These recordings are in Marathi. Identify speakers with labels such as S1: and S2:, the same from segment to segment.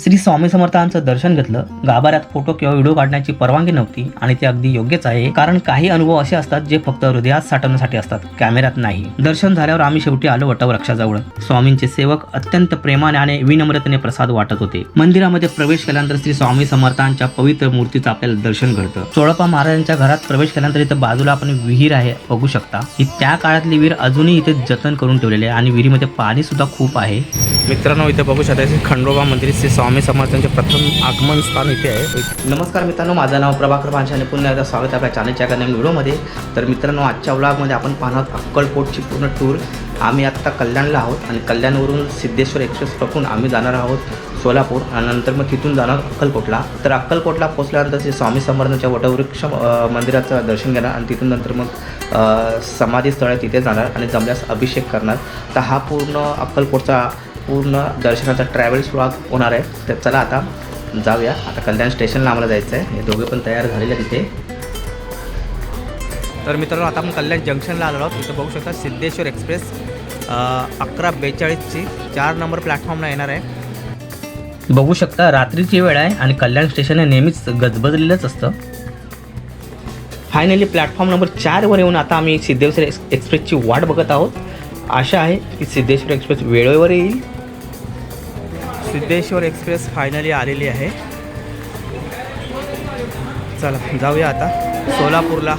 S1: श्री स्वामी समर्थांचं दर्शन घेतलं गाभाऱ्यात फोटो किंवा व्हिडिओ काढण्याची परवानगी नव्हती आणि ते अगदी योग्यच आहे कारण काही अनुभव असे असतात जे फक्त हृदयात साठवण्यासाठी असतात कॅमेऱ्यात नाही. दर्शन झाल्यावर आम्ही शेवटी आलो वटवृक्षाजवळ. स्वामींचे सेवक अत्यंत प्रेमाने आणि विनम्रतेने प्रसाद वाटत होते. मंदिरामध्ये प्रवेश केल्यानंतर श्री स्वामी समर्थांच्या पवित्र मूर्तीचं आपल्याला दर्शन घडतं. चोळप्पा महाराजांच्या घरात प्रवेश केल्यानंतर इथं बाजूला आपण विहीर आहे बघू शकता. ही त्या काळातली विहीर अजूनही इथे जतन करून ठेवलेली आहे आणि विहिरीमध्ये पाणी सुद्धा खूप आहे. मित्रांनो इथे बघू शकता खंडोबा मंदिर श्री स्वामी समर्थांचे प्रथम आगमन स्थान इथे आहे. नमस्कार मित्रांनो माझं नाव प्रभाकर पांशे आणि पुन्हा एकदा स्वागत आहे आपल्या चॅनलच्या एका नवीन व्हिडिओमध्ये. तर मित्रांनो आजच्या व्लॉगमध्ये आपण पाहणार आहोत अक्कलकोटची पूर्ण टूर आम्ही आत्ता कल्याणला आहोत आणि कल्याणवरून सिद्धेश्वर एक्सप्रेस पकडून आम्ही जाणार आहोत सोलापूर आणि नंतर मग तिथून जाणार अक्कलकोटला. तर अक्कलकोटला पोचल्यानंतर श्री स्वामी समर्थांच्या वटवृक्ष मंदिराचं दर्शन घेणार आणि तिथून नंतर मग समाधी स्थळ आहे तिथे जाणार आणि जमल्यास अभिषेक करणार. तर हा पूर्ण अक्कलकोटचा पूर्ण दर्शनाचा ट्रॅव्हल्स व्लॉग होणार आहे. तर चला आता जाऊया. आता कल्याण स्टेशनला आम्हाला जायचं आहे हे दोघे पण तयार झालेले आहेत तिथे. तर मित्रांनो आता आपण कल्याण जंक्शनला आलो आहोत. इथं बघू शकता सिद्धेश्वर एक्सप्रेस अकरा बेचाळीसची चार नंबर प्लॅटफॉर्मला येणार आहे. बघू शकता रात्रीची वेळ आहे आणि कल्याण स्टेशन हे नेहमीच गजबजलेलंच असतं. फायनली प्लॅटफॉर्म नंबर चारवर येऊन आता आम्ही सिद्धेश्वर एक्स एक्सप्रेसची वाट बघत आहोत. आशा आहे की सिद्धेश्वर एक्सप्रेस वेळेवर येईल. सिद्धेश्वर एक्सप्रेस फायनली आलेली आहे. चला जाऊया आता सोलापूरला.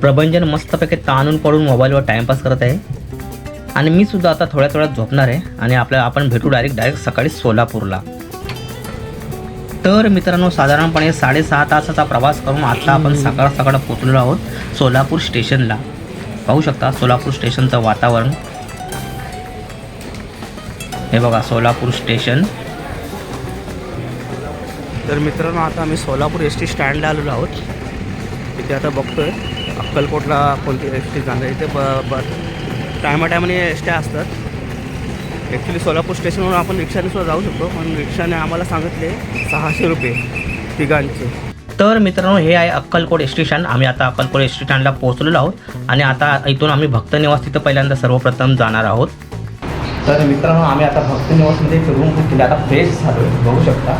S1: प्रभंजन मस्तपैकी ताणून पडून मोबाईलवर टाइमपास करत आहे. आणि मी सुद्धा आता थोड्या थोड्यात झोपणार आहे आणि आपल्याला आपण भेटू डायरेक्ट डायरेक्ट सकाळी सोलापूरला. तर मित्रांनो साधारणपणे साडेसहा तासाचा प्रवास करून आता आपण सकाळ सकाळ पोचलेलो आहोत सोलापूर स्टेशनला. पाहू शकता सोलापूर स्टेशनचं वातावरण. हे बघा सोलापूर स्टेशन. तर मित्रांनो आता आम्ही सोलापूर एस टी स्टँडला आलेलो आहोत. इथे आता बघतोय अक्कलकोटला कोणती एस टी जाणार इथे ब ब टायमा टायमाने एस ट्या असतात. ॲक्च्युली सोलापूर स्टेशनवरून आपण रिक्षाने सुद्धा जाऊ शकतो पण रिक्षाने आम्हाला सांगितले सहाशे रुपये तिघांचे. तर मित्रांनो हे आहे अक्कलकोट एस टी स्टँड. आम्ही आता अक्कलकोट एस टी स्टँडला पोहोचलेलो आहोत आणि आता इथून आम्ही भक्त निवास तिथं पहिल्यांदा सर्वप्रथम जाणार आहोत. तर मित्रांनो आम्ही आता भक्त निवासमध्ये एक रूम बुक केली. आता फ्रेश झालो बघू शकता.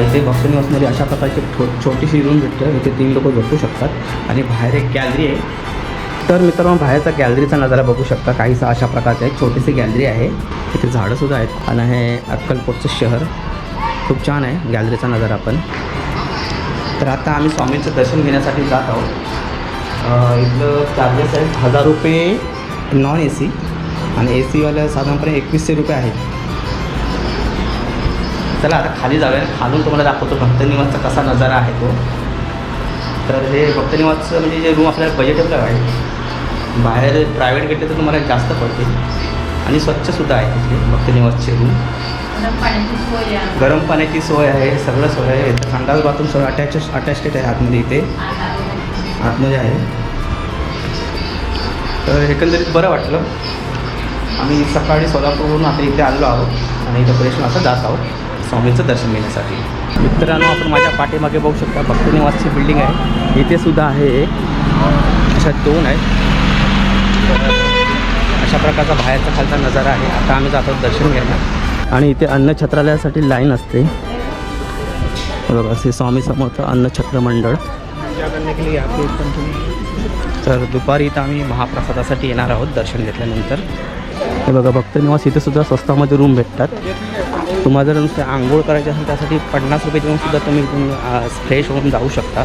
S1: इथे भक्त निवासमध्ये अशा प्रकारची छो छोटीशी रूम भेटते. इथे तीन लोक झोपू शकतात. आणि बाहेर एक गॅलरी आहे. तर मित्रांनो बाहेरचा गॅलरीचा नजारा बघू शकता. काहीसा अशा प्रकारचा आहे छोटीशी गॅलरी आहे. इथे झाडंसुद्धा आहेत. आणि हे अक्कलकोटचं शहर. खूप छान आहे गॅलरीचा नजारा पण. तर आता आम्ही स्वामींचं दर्शन घेण्यासाठी जात आहोत. इथलं चार्जेस आहेत हजार रुपये नॉन ए सी आणि ए सीवाल्या साधारणपणे एकवीसशे रुपये आहेत. चला आता खाली जाऊया. खालून तुम्हाला दाखवतो भक्तनिवासचा कसा नजारा आहे तो. तर हे भक्तनिवासचं म्हणजे जे रूम आपल्याला बजेटेबल आहे. बाहेर प्रायव्हेट घेतले तर तुम्हाला जास्त पडतील आणि स्वच्छसुद्धा आहे तिथले भक्तनिवासचे रूम
S2: गरम पाण्याची सोय आहे.
S1: सगळं सोय आहे. इथं संडास बाथरूम सगळं अटॅच अटॅचेड आहे आतमध्ये इथे. आतमध्ये आहे. तर एकंदरीत बरं वाटलं. आम्ही सकाळी सोलापूरवरून आता इथे आलेलो आहोत आणि इथं प्रश्न असं जात आहोत. स्वामीचं दर्शन घेण्यासाठी. मित्रांनो आपण माझ्या पाठीमागे बघू शकता भक्तनिवासची बिल्डिंग आहे. इथे सुद्धा आहे एक. अशा दोन आहेत. अशा प्रकारचा बाहेरचा खालचा नजारा आहे. आता आम्ही जातो दर्शन घ्यायला. आणि इथे अन्न छत्रालयासाठी लाईन असते. बरोबर बघा श्री स्वामी समर्थ अन्न छत्र मंडळ. तर दुपारी इथं आम्ही महाप्रसादासाठी येणार आहोत दर्शन घेतल्यानंतर. हे बघा भक्तनिवास इथे सुद्धा स्वस्तामध्ये रूम भेटतात. तुम्हाला जर नुसते आंघोळ करायची असेल त्यासाठी पन्नास रुपये देऊन सुद्धा तुम्ही फ्रेश होऊन जाऊ शकता.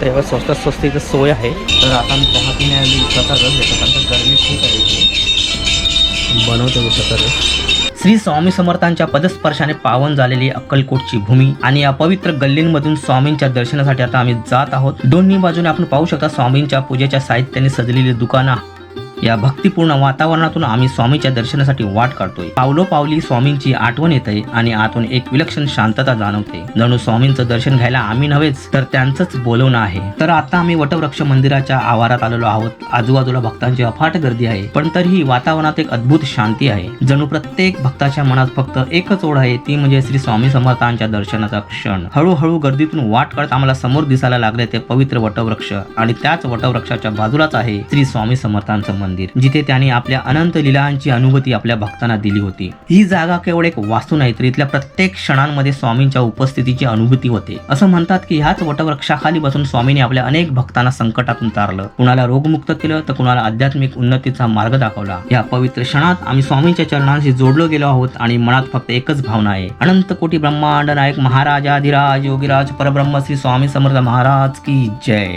S1: तर यावर स्वस्तात स्वस्त इथं सोय आहे. तर आता मी चहा पिण्याआधी उसाचा रस घेतो कारण गरमी खूप आहे बनवतो उसाचा रस. श्री स्वामी समर्थांच्या पदस्पर्शाने पावन झालेली अक्कलकोटची भूमी आणि या पवित्र गल्लींमधून स्वामींच्या दर्शनासाठी आता आम्ही जात आहोत. दोन्ही बाजूने आपण पाहू शकता स्वामींच्या पूजेच्या साहित्याने सजलेली दुकानं. या भक्तिपूर्ण वातावरणातून आम्ही स्वामीच्या दर्शनासाठी वाट काढतोय. पावलो पावली स्वामींची आठवण येते आणि आतून एक विलक्षण शांतता जाणवते. जणू स्वामींचं दर्शन घ्यायला आम्ही नव्हेच तर त्यांचंच बोलवणं आहे. तर आता आम्ही वटवृक्ष मंदिराच्या आवारात आलेलो आहोत. आजूबाजूला भक्तांची अफाट गर्दी आहे पण तरीही वातावरणात एक अद्भुत शांती आहे. जणू प्रत्येक भक्ताच्या मनात फक्त एकच ओढ आहे ती म्हणजे श्री स्वामी समर्थांच्या दर्शनाचा क्षण. हळूहळू गर्दीतून वाट काढत आम्हाला समोर दिसायला लागले ते पवित्र वटवृक्ष. आणि त्याच वटवृक्षाच्या बाजूलाच आहे श्री स्वामी समर्थांचं मंदिर. मंदिर जिथे त्याने आपल्या अनंत लिलांची अनुभूती आपल्या भक्तांना दिली होती. ही जागा केवळ एक वास्तू नाही तर इथल्या प्रत्येक क्षणांमध्ये स्वामींच्या उपस्थितीची अनुभूती होते. असं म्हणतात की ह्याच वटवृक्षाखाली बसून स्वामींनी आपल्या अनेक भक्तांना संकटातून तारलं. कुणाला रोगमुक्त केलं तर कुणाला आध्यात्मिक उन्नतीचा मार्ग दाखवला. या पवित्र क्षणात आम्ही स्वामींच्या चरणांशी जोडलो गेलो आहोत आणि मनात फक्त एकच भावना आहे. अनंत कोटी ब्रह्मांड नायक महाराजाधिराज योगीराज परब्रह्म श्री स्वामी समर्थ महाराज की जय.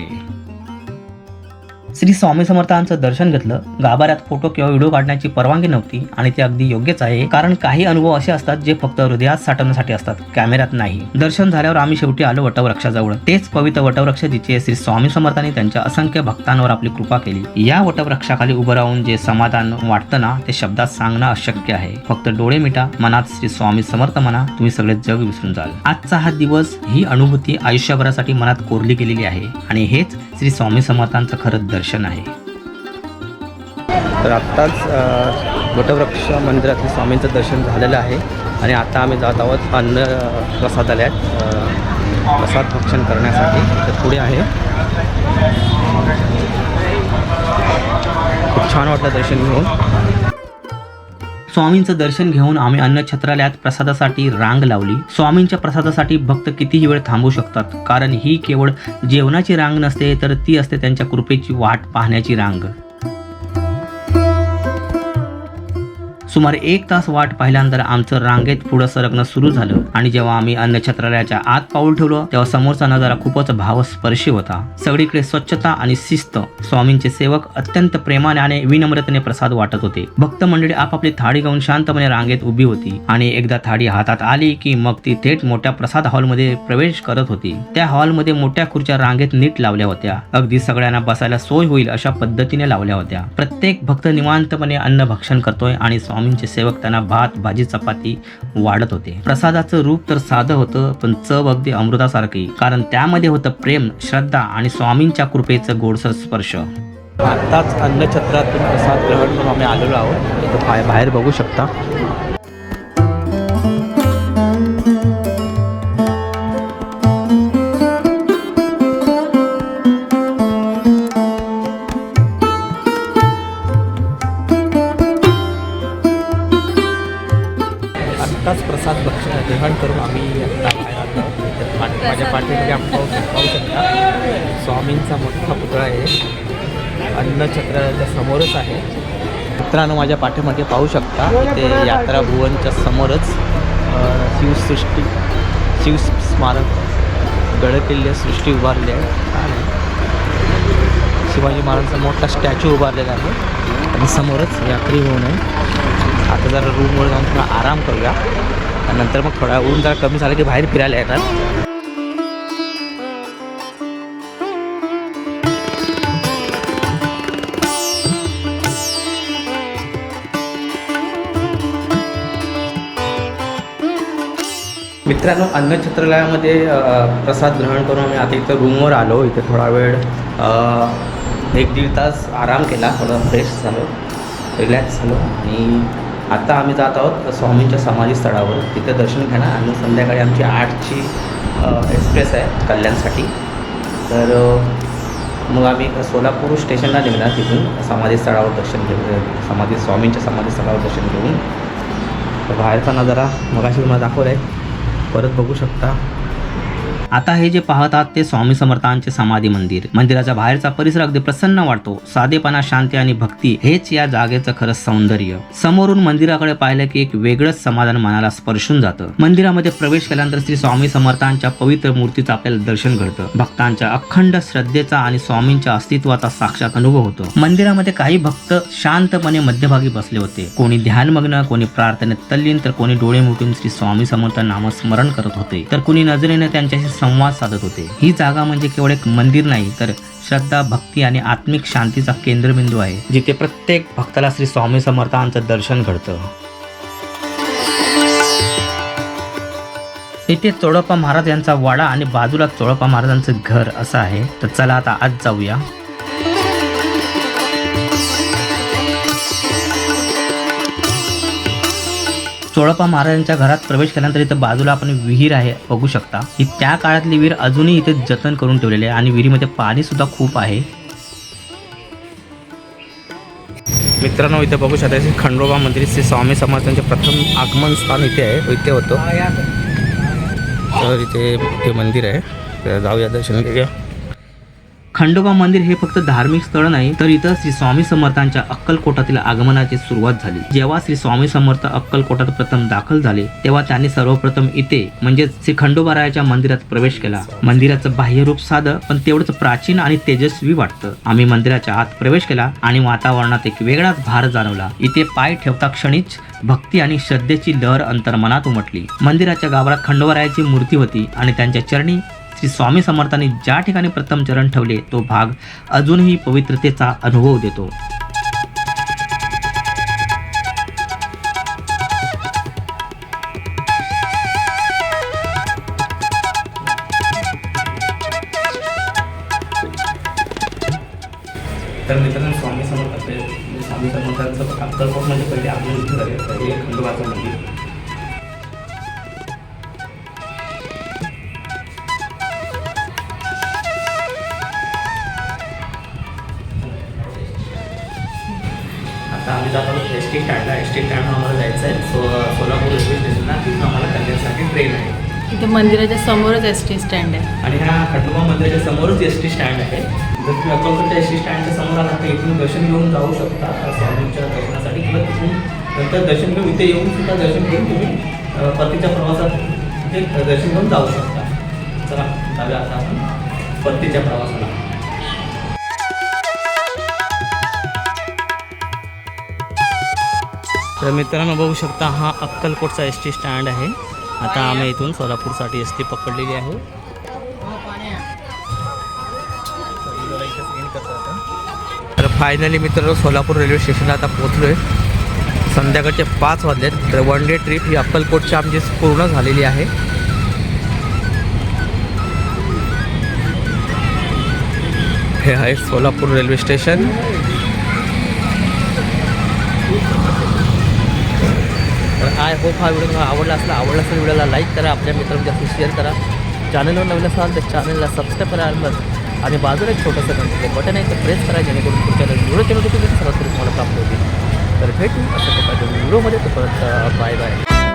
S1: श्री स्वामी समर्थांचं दर्शन घेतलं. गाभाऱ्यात फोटो किंवा व्हिडिओ काढण्याची परवानगी नव्हती आणि ते अगदी योग्यच आहे कारण काही अनुभव असे असतात जे फक्त हृदयात साठवण्यासाठी असतात कॅमेऱ्यात नाही. दर्शन झाल्यावर आम्ही शेवटी आलो वटवृक्षाजवळ. तेच पवित्र वटवृक्ष जिचे श्री स्वामी समर्थांनी त्यांच्या असंख्य भक्तांवर आपली कृपा केली. या वटवृक्षाखाली उभं राहून जे समाधान वाटतं ना ते शब्दात सांगणं अशक्य आहे. फक्त डोळे मिटा मनात श्री स्वामी समर्थ म्हणा तुम्ही सगळे जग विसरून जाल. आजचा हा दिवस ही अनुभूती आयुष्यभरासाठी मनात कोरली गेलेली आहे आणि हेच श्री स्वामी समर्थांचं खरं दर्शन. आहे.
S3: तर आत्ताच वटवृक्ष मंदिरातील स्वामींचं दर्शन झालेलं आहे आणि आता आम्ही जात आहोत अन्न प्रसादालयात प्रसाद भक्षण करण्यासाठी. तर पुढे आहे. खूप छान वाटलं दर्शन घेऊन.
S1: स्वामींचं दर्शन घेऊन आम्ही अन्नछत्रालयात प्रसादासाठी रांग लावली. स्वामींच्या प्रसादासाठी भक्त कितीही वेळ थांबू शकतात कारण ही केवळ जेवणाची रांग नसते तर ती असते त्यांच्या कृपेची वाट पाहण्याची रांग. सुमारे एक तास वाट पाहिल्यानंतर आमचं रांगेत पुढं सरकणं सुरू झालं. आणि जेव्हा आम्ही अन्नछत्रालयाच्या आत पाऊल ठेवलं तेव्हा समोरचा नजारा खूपच भावस्पर्शी होता. सगळीकडे स्वच्छता आणि शिस्त. स्वामींचे सेवक अत्यंत प्रेमाने आणि विनम्रतेने प्रसाद वाटत होते. भक्त मंडळी आपापली थाळी घेऊन शांतपणे रांगेत उभी होती. आणि एकदा थाळी हातात आली की मग ती थेट मोठ्या प्रसाद हॉलमध्ये प्रवेश करत होती. त्या हॉलमध्ये मोठ्या खुर्च्या रांगेत नीट लावल्या होत्या. अगदी सगळ्यांना बसायला सोय होईल अशा पद्धतीने लावल्या होत्या. प्रत्येक भक्त निवांतपणे अन्न भक्षण करतोय आणि स्वामी स्वामींचे सेवक त्यांना भात भाजी चपाती वाढत होते. प्रसादाचं रूप तर साधं होतं पण चव अगदी अमृतासारखी कारण त्यामध्ये होतं प्रेम श्रद्धा आणि स्वामींच्या कृपेचं गोडसर स्पर्श.
S3: आत्ताच अन्नछत्रातून प्रसाद ग्रहण करून आम्ही आलेलो आहोत. बाहेर बघू शकता. आहे. अन्नछत्राच्या समोरच आहे. मित्रांनो माझ्या पाठीमागे पाहू शकता इथे यात्रा भुवनच्या समोरच शिवसृष्टी शिव स्मारक गडकिल्ले सृष्टी उभारली आहे. शिवाजी महाराजांचा मोठा स्टॅच्यू उभारलेला आहे. आणि समोरच यात्री भवन आहे. आता जरा रूमवर जाऊन थोडा आराम करूया. नंतर मग थोडा ऊन जरा कमी झालं की बाहेर फिरायला येणार. मित्रांनो अन्नछत्रालयामध्ये अ, प्रसाद ग्रहण करून आम्ही आता इथं रूमवर आलो. इथे थोडा वेळ एक दीड तास आराम केला. थोडं फ्रेश झालो. रिलॅक्स झालो. आणि आता आम्ही जात आहोत स्वामींच्या समाधी स्थळावर तिथे दर्शन घेणार. आणि संध्याकाळी आमची आठची एक्सप्रेस आहे कल्याणसाठी. तर मग आम्ही सोलापूर स्टेशनला निघणार तिथून. समाधी स्थळावर दर्शन घेऊन समाधी स्वामींच्या समाधी स्थळावर दर्शन घेऊन. तर बाहेरचा नजारा मगाशी तुम्हाला दाखवला आहे परत बघू शकता.
S1: आता हे जे पाहतात ते स्वामी समर्थांचे समाधी मंदिर. मंदिराच्या बाहेरचा परिसर अगदी प्रसन्न वाटतो. साधेपणा शांती आणि भक्ती हेच या जागेचं खरं सौंदर्य. समोरून मंदिराकडे पाहिलं की एक वेगळंच समाधान मनाला स्पर्शून जातं. मंदिरामध्ये प्रवेश केल्यानंतर श्री स्वामी समर्थांच्या पवित्र मूर्तीचं आपल्याला दर्शन घडतं. भक्तांच्या अखंड श्रद्धेचा आणि स्वामींच्या अस्तित्वाचा साक्षात अनुभव होतो. मंदिरामध्ये काही भक्त शांतपणे मध्यभागी बसले होते. कोणी ध्यानमग्न कोणी प्रार्थनेत तल्लीन तर कोणी डोळे मुठून श्री स्वामी समर्थ नामस्मरण करत होते. तर कुणी नजरेने त्यांच्याशी संवाद साधत होते. ही जागा म्हणजे केवळ एक मंदिर नाही तर श्रद्धा भक्ती आणि आत्मिक शांतीचा केंद्रबिंदू आहे जिथे प्रत्येक भक्ताला श्री स्वामी समर्थांचं दर्शन घडतं. इथे चोळप्पा महाराज यांचा वाडा आणि बाजूला चोळप्पा महाराजांचं घर असं आहे. तर चला आता आज जाऊया. चोळप्पा महाराजांच्या घरात प्रवेश केल्यानंतर इथं बाजूला आपण विहीर आहे बघू शकता. ही त्या काळातली विहीर अजूनही इथे जतन करून ठेवलेली आहे आणि विहिरीमध्ये पाणी सुद्धा खूप आहे. मित्रांनो इथे बघू शकता श्री खंडोबा मंदिर श्री स्वामी समर्थांचे प्रथम आगमन स्थान इथे आहे इथे होतो. तर इथे ते मंदिर आहे. तर जाऊया दर्शन घेऊया.
S4: खंडोबा मंदिर हे फक्त धार्मिक स्थळ नाही तर इथं श्री स्वामी समर्थांच्या अक्कलकोटातील आगमनाची सुरुवात झाली. जेव्हा श्री स्वामी समर्थ अक्कलकोटात प्रथम दाखल झाले तेव्हा त्यांनी सर्वप्रथम इथे म्हणजे श्री खंडोबारायाच्या मंदिरात प्रवेश केला. मंदिराचं बाह्यरूप साधं पण तेवढंच प्राचीन आणि तेजस्वी वाटतं. आम्ही मंदिराच्या आत प्रवेश केला आणि वातावरणात एक वेगळाच भार जाणवला. इथे पाय ठेवता क्षणीच भक्ती आणि श्रद्धेची लहर अंतर्मनात उमटली. मंदिराच्या गाभारात खंडोबारायाची मूर्ती होती आणि त्यांच्या चरणी श्री स्वामी समर्थांनी ज्या ठिकाणी प्रथम चरण ठेवले तो भाग अजूनही पवित्रतेचा अनुभव देतो.
S1: तर मित्रांनो स्वामी समर्थ स्वामी समर्थांचं अक्कलकोट म्हणजे पहिले आगमन इथे झाले. पहिले खंडोबाचं मंदिर. एस टी स्टँडला एस टी स्टँडला आम्हाला जायचं आहे. सो सोलापूर रेल्वे स्टेशनला तिथून आम्हाला कल्याणसाठी ट्रेन आहे.
S2: इथे मंदिराच्या समोरच एस टी स्टँड आहे.
S1: आणि ह्या खंडोबा मंदिराच्या समोरच एस टी स्टँड आहे. जर तुम्ही अक्कलकोटच्या एस टी स्टँडच्या समोर आला तर इथून दर्शन घेऊन जाऊ शकता. स्वामींच्या दर्शनासाठी किंवा तिथून नंतर दर्शन घेऊन इथे येऊन सुद्धा दर्शन घेऊन तुम्ही परतीच्या प्रवासात ते दर्शन घेऊन जाऊ शकता. चला जाऊया आता आपण परतीच्या प्रवासाला. तर मित्रांनो बघू शकता हा अक्कलकोटचा एस टी स्टँड आहे. आता आम्ही इथून सोलापूरसाठी एस टी पकडलेली आहे. तर फायनली मित्रांनो सोलापूर रेल्वे स्टेशनला आता पोहोचलो आहे संध्याकाळचे पाच वाजलेत. तर वन डे ट्रिप ही अक्कलकोटची आमची पूर्ण झालेली आहे. हे आहे Solapur railway station I hope हा व्हिडिओ तुम्हाला आवडला असला आवडला असेल व्हिडिओला लाईक करा आपल्या मित्रांना जास्त शेअर करा. चॅनलवर नवीन असाल तर चॅनलला सबस्क्राईब करा आणि आणि बाजूला एक छोटंसं घंटेचं बटन आहे तर प्रेस करा जेणेकरून तुमच्या व्हिडिओचे नोटिफिकेशन सर्वात तुम्हाला प्राप्त होतील. तर भेटू अशा प्रकारच्या व्हिडिओमध्ये तोपर्यंत बाय बाय